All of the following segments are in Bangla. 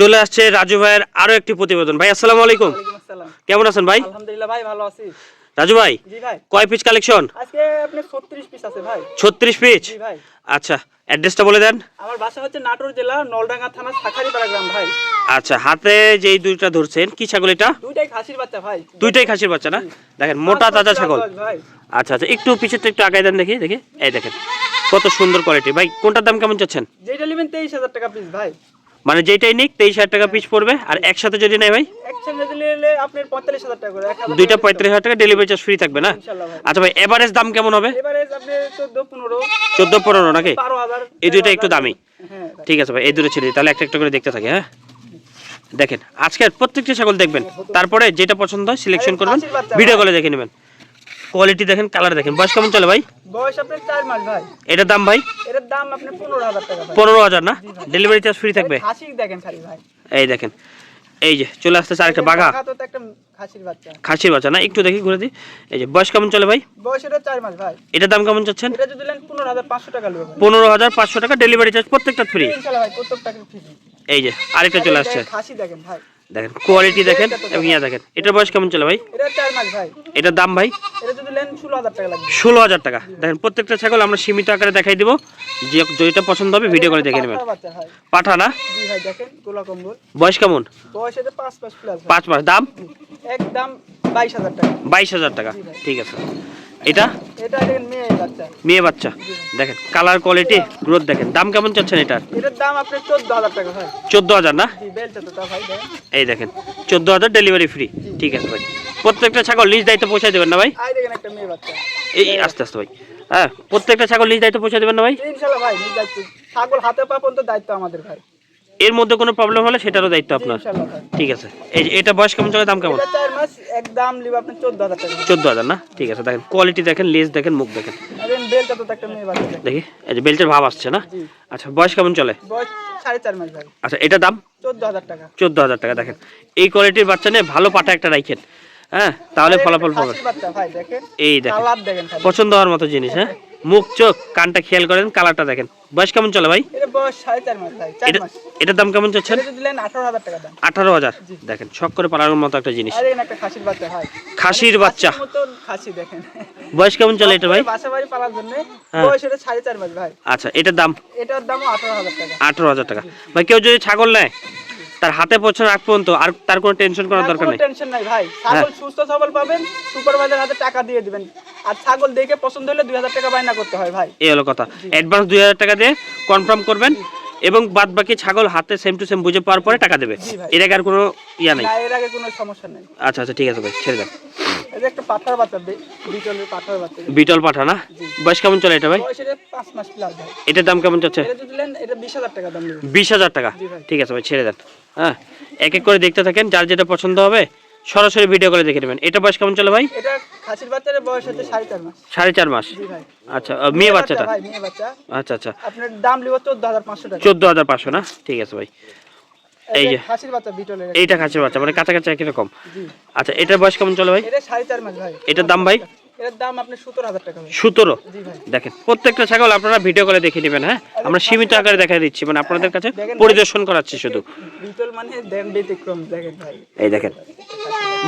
চলে আসছে রাজু ভাইয়ের আরও একটি প্রতিবেদন। ভাই আসসালামু আলাইকুম। কেমন আছেন ভাই? আলহামদুলিল্লাহ ভাই ভালো আছি। রাজু ভাই কয় পিস কালেকশন আজকে আপনি 36 পিস আছে ভাই। ছত্রিশ পিস জি ভাই। আচ্ছা অ্যাড্রেসটা বলে দেন। আমার বাসা হচ্ছে নাটোর জেলা নলডাঙ্গা থানা শাখারিপাড়া গ্রাম ভাই। আচ্ছা হাতে যেই দুইটা ধরছেন কি ছাগল এটা? দুইটাই খাসির বাচ্চা ভাই। দুইটাই খাসির বাচ্চা না? দেখেন মোটা তাজা ছাগল। ভাই। আচ্ছা আচ্ছা একটু পিছেরটা একটু আগায় দেন দেখি দেখি। এই দেখেন কত সুন্দর কোয়ালিটি ভাই কোনটার দাম কেমন চাচ্ছেন? যেটা নেবেন 23000 টাকা পিস ভাই। মানে যেটাই নিক তেইশ হাজার টাকা পিস পড়বে। আর একসাথে যদি নেয় ভাই? একসঙ্গে নিলে আপনার 45000 টাকা করে এক হাজার দুইটা পঁয়ত্রিশ হাজার টাকা ডেলিভারি চার্জ ফ্রি থাকবে না? আচ্ছা ভাই এভারেজ দাম কেমন হবে? এবারে আপনি 14 15 চোদ্দ পনেরো নাকি? এই দুইটা একটু দামি। হ্যাঁ ঠিক আছে ভাই এই দুটো ছেড়ে তাহলে একটা একটা করে দেখতে থাকি হ্যাঁ? দেখেন আজকের প্রত্যেকটা ছাগল দেখবেন। তারপরে যেটা পছন্দ হয় সিলেকশন করবেন। ভিডিও কলে দেখে নেবেন। কোয়ালিটি দেখেন কালার দেখেন। বয়স কেমন চলে ভাই? বয়স আপনার 4 মাস ভাই। এটার দাম ভাই? এর দাম আপনি 15000 টাকা ভাই। পনেরো হাজার না? ডেলিভারি চার্জ ফ্রি থাকবে? খাসি দেখেন খালি ভাই। এই দেখেন। এই যে চলে আসতেছে আরেকটা বাঘা। একটা খাসির বাচ্চা। খাসির বাচ্চা না? একটু দেখি ঘুরে দিই। এই যে বয়স কেমন চলে ভাই? বয়স এটা 4 মাস ভাই। এটার দাম কেমন চাচ্ছেন? এটা যদি নেন 15500 টাকা হাজার পাঁচশো টাকা ডেলিভারি চার্জ প্রত্যেকটা ফ্রি ইনশাআল্লাহ ভাই কত ফ্রি এই যে আরেকটা চলে আসছে। খাসি দেখেন ভাই। দেখেন কোয়ালিটি দেখেন এবং ইয়া দেখেন। এটার বয়স কেমন চলে ভাই? এটা 4 মাস ভাই। এটার দাম ভাই? এটা যদি নেন 16000 টাকা লাগবে। ষোলো হাজার টাকা। দেখেন প্রত্যেকটা ছাগল আমরা সীমিত আকারে দেখাই দিব। যে যেটা পছন্দ হবে ভিডিও করে দেখে নেবেন। পাঠা না? বয়স কেমন? বয়স এটা 5 মাস প্লাস পাঁচ মাস। দাম? একদম 22000 টাকা। বাইশ হাজার টাকা। ঠিক আছে। এটা? এটা দেখেন মেয়ে বাচ্চা। মেয়ে বাচ্চা। দেখেন কালার কোয়ালিটি গ্রোথ দেখেন। দাম কেমন চাচ্ছেন এটার? এটার দাম আপনার 14000 টাকা ভাই। চোদ্দ হাজার না? এই দেখেন চোদ্দ হাজার ডেলিভারি ফ্রি ঠিক আছে ভাই। প্রত্যেকটা ছাগল নিজ দায়িত্ব পৌঁছায় দেবেন না ভাই? আই দেখেন একটা মেয়ে বাচ্চা। এই আস্তে আস্তে ভাই। হ্যাঁ প্রত্যেকটা ছাগল নিজ দায়িত্ব পৌঁছে দেবেন না ভাই? ছাগল হাতে পা পর্যন্ত দায়িত্ব আমাদের ভাই। এর মধ্যে কোনো প্রবলেম হলে সেটারও দায়িত্ব আপনার। ঠিক আছে। এই যে এটা বয়স কেমন চলে? দাম কেমন? 4 মাস একদম লিব আপনি 14000 টাকা। চোদ্দ হাজার না? ঠিক আছে দেখেন কোয়ালিটি দেখেন লেস দেখেন মুখ দেখেন। বেলটা তো একটা মেয়ে বাচ্চা দেখি এই যে বেল্টের ভাব আসছে না? আচ্ছা বয়স কেমন চলে? বয়স সাড়ে চার মাস ভাই। আচ্ছা এটা দাম? চোদ্দ হাজার টাকা। চোদ্দ হাজার টাকা দেখেন। এই কোয়ালিটির বাচ্চা নিয়ে ভালো পাটা একটা রাখেন হ্যাঁ তাহলে ফলাফল পাবেন। এই দেখেন। পছন্দ হওয়ার মতো জিনিস হ্যাঁ? মুখ চোখ কানটা খেয়াল করেন কালারটা দেখেন। বয়স কেমন চলে ভাই? এটার দাম কেমন নেন আঠারো হাজার দাম। দেখেন শখ করে পালানোর মতো একটা জিনিস। খাসির বাচ্চা বয়স কেমন চলে এটা ভাই? হ্যাঁ। বয়স এটা সাড়ে চার মাস ভাই। আচ্ছা এটার দাম? এটার টাকা। আঠারো হাজার টাকা। ভাই কেউ যদি ছাগল নেয়? তার হাতে পৌঁছানোর আগ পর্যন্ত আর তার কোনো টেনশন করার দরকার নেই। টেনশন নাই ভাই। ছাগল সুস্থ সবল পাবেন সুপারভাইজার হাতে টাকা দিয়ে দিবেন। আর ছাগল দেখে পছন্দ হলে দুই হাজার টাকা বাইনা করতে হয় ভাই। এই হলো কথা। অ্যাডভান্স দুই হাজার টাকা দিয়ে কনফার্ম করবেন এবং বাদ বাকি ছাগল হাতে সেম টু সেম বুঝে পাওয়ার পরে টাকা দেবে। এর আগে আর কোনো ইয়া নেই? এর আগে কোনো সমস্যা নেই। আচ্ছা আচ্ছা ঠিক আছে ভাই ছেড়ে এই যে একটা পাঠার বাচ্চা বিটলের পাঠার বাচ্চা। বিটল পাঠা না? বয়স কেমন চলে এটা ভাই? বয়স এটা পাঁচ মাস প্লাস ভাই। এটার দাম কেমন যাচ্ছে? এটা যদি নেন এটা বিশ হাজার টাকা দাম নেবে। বিশ হাজার টাকা? ঠিক আছে ভাই ছেড়ে দেন। হ্যাঁ এক এক করে দেখতে থাকেন যার যেটা পছন্দ হবে সরাসরি ভিডিও করে দেখে নেবেন। এটা বয়স কেমন চলে ভাই? এটা খাসির বাচ্চার বয়স হচ্ছে সাড়ে চার মাস। সাড়ে চার মাস। জি ভাই। আচ্ছা মেয়ে বাচ্চাটা? ভাই মেয়ে বাচ্চা। আচ্ছা আচ্ছা। আপনার দাম লিব চোদ্দ হাজার পাঁচশো টাকা। না? ঠিক আছে ভাই। এই যে। যে খাসির বাচ্চা বিটলের এইটা খাসির বাচ্চা মানে কাছাকাছি একই রকম। জি। আচ্ছা এটার বয়স কেমন চলে ভাই? এটা সাড়ে চার মাস ভাই। এটার দাম ভাই? দাম টাকা দেখেন প্রত্যেকটা ছাগল আপনারা ভিডিও করে দেখে নেবেন হ্যাঁ? আমরা সীমিত আকারে দেখাই দিচ্ছি মানে আপনাদের কাছে পরিদর্শন করাচ্ছি শুধু। বিটল মানে দেন ব্যতিক্রম দেখেন ভাই। এই দেখেন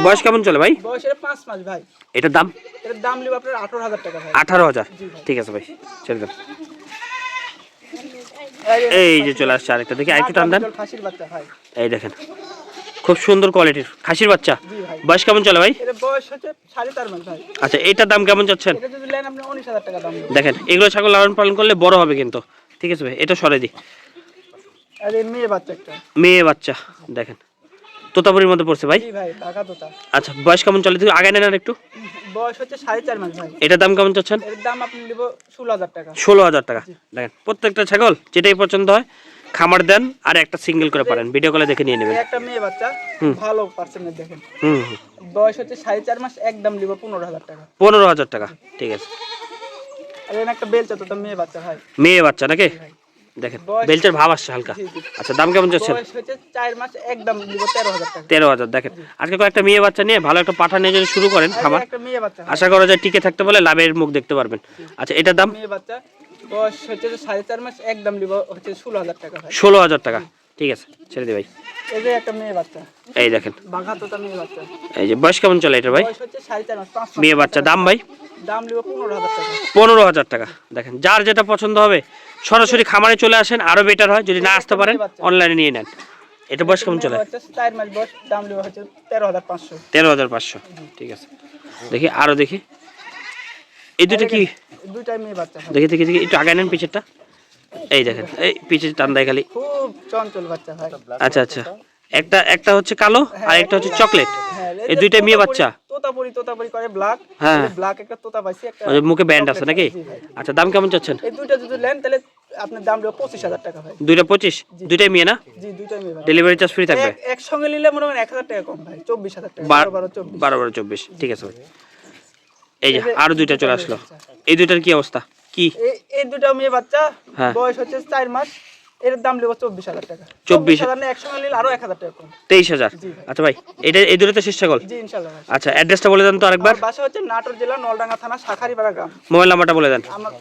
বয়স কেমন চলে ভাই? বয়স মাস ভাই। এটার দাম? এটার দাম লিব আপনার টাকা ভাই। ঠিক আছে ভাই এই যে চলে আসছে আরেকটা দেখি আরেকটু টান দেন। এই দেখেন খুব সুন্দর কোয়ালিটির খাসির বাচ্চা। বয়স কেমন চলে ভাই? আচ্ছা এটার দাম কেমন চাচ্ছেন। দেখেন এগুলো ছাগল লালন পালন করলে বড় হবে কিন্তু। ঠিক আছে ভাই এটা সরে দিই। মেয়ে বাচ্চা দেখেন। তোতাপুরির মধ্যে পড়ছে ভাই? আচ্ছা বয়স কেমন চলে? আগে নেন আর একটু। বয়স হচ্ছে সাড়ে চার মাস ভাই। এটার দাম কেমন চাচ্ছেন? এর দাম আপনি নিব ষোলো হাজার টাকা। ষোলো হাজার টাকা। দেখেন প্রত্যেকটা ছাগল যেটাই পছন্দ হয় খামার দেন আর একটা সিঙ্গেল করে পারেন। ভিডিও কলে দেখে নিয়ে নেবেন। একটা মেয়ে বাচ্চা ভালো পার্সেন্টেজ দেখেন। হুম। বয়স হচ্ছে সাড়ে চার মাস একদম নিব পনেরো হাজার টাকা। পনেরো হাজার টাকা ঠিক আছে। আর এখানে একটা বেলচা তো মেয়ে বাচ্চা ভাই। মেয়ে বাচ্চা নাকি? দেখেন বেল্টের ভাব আসছে হালকা। আচ্ছা দাম কেমন নিব তেরো হাজার দেখেন। আজকে কয়েকটা মেয়ে বাচ্চা নিয়ে ভালো একটা পাঠা নিয়ে যদি শুরু করেন খাবার একটা মেয়ে বাচ্চা। আশা করা যায় টিকে থাকতে বলে লাভের মুখ দেখতে পারবেন। আচ্ছা এটার দাম? মেয়ে বাচ্চা হচ্ছে যে সাড়ে চার মাস একদম হচ্ছে ষোলো হাজার টাকা ভাই ষোলো হাজার টাকা। ঠিক আছে ছেড়ে দি ভাই। এই যে একটা মেয়ে বাচ্চা। এই দেখেন। বাঘা তোতা মেয়ে বাচ্চা। এই যে বয়স কেমন চলে এটা ভাই? বয়স হচ্ছে সাড়ে চার মাস পাঁচ মেয়ে বাচ্চা দাম ভাই? দাম নিব পনেরো হাজার টাকা। পনেরো হাজার টাকা। দেখেন যার যেটা পছন্দ হবে সরাসরি খামারে চলে আসেন আরও বেটার হয় যদি না আসতে পারেন অনলাইনে নিয়ে নেন। এটা বয়স কেমন চলে? চার মাস বয়স দাম নিব হচ্ছে তেরো হাজার পাঁচশো। তেরো হাজার পাঁচশো। ঠিক আছে। দেখি আরও দেখি। এই দুটো কি? দুইটাই মেয়ে বাচ্চা দেখি দেখি দেখি একটু নেন পিছেরটা। এই দেখেন এই পিছে টান দেয় খালি। খুব চঞ্চল বাচ্চা ভাই আচ্ছা আচ্ছা। একটা একটা হচ্ছে কালো আর একটা হচ্ছে চকলেট। হ্যাঁ এই দুইটাই মেয়ে বাচ্চা। তোতাপুরি তোতাপুরি করে ব্ল্যাক হ্যাঁ। ব্ল্যাক একটা তোতা পাইছি একটা মুখে ব্যান্ড আছে নাকি? আচ্ছা দাম কেমন চাচ্ছেন? এই দুইটা যদি নেন তাহলে আপনার দাম নেবে পঁচিশ হাজার টাকা ভাই। দুইটা পঁচিশ? দুইটাই মেয়ে না? জি দুইটাই মেয়ে ডেলিভারি চার্জ ফ্রি থাকবে? এক- একসঙ্গে নিলে মনে হয় এক হাজার টাকা কম ভাই। চব্বিশ হাজার টাকা বারো বারো চব্বিশ। বারো বারো চব্বিশ। ঠিক আছে ভাই। এই যে আরও দুইটা চলে আসলো। এই দুইটার কি অবস্থা? কি? এই দুটা মেয়ে বাচ্চা হ্যাঁ। বয়স হচ্ছে চার মাস। এর দাম নেব চব্বিশ হাজার টাকা। 24 হাজার না একসঙ্গে নিলে আরও এক হাজার টাকা কম। তেইশ হাজার। আচ্ছা ভাই এটা এই দুটোতে শেষ ছাগল? জি ইনশাল্লাহ আচ্ছা অ্যাড্রেসটা বলে দেন তো আরেকবার। বাসা হচ্ছে নাটোর জেলা নলডাঙ্গা থানা শাখারিপাড়া গ্রাম। মোবাইল নাম্বারটা বলে দেন। আমার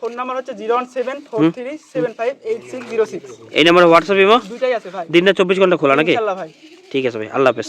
ফোন নাম্বার হচ্ছে zero one seven four three seven five eight six zero six. এই নাম্বারে হোয়াটসঅ্যাপ ইমো? দুইটাই আছে ভাই। দিনটা চব্বিশ ঘণ্টা খোলা নাকি? ইনশাল্লাহ ভাই। ঠিক আছে ভাই আল্লাহ হাফেজ।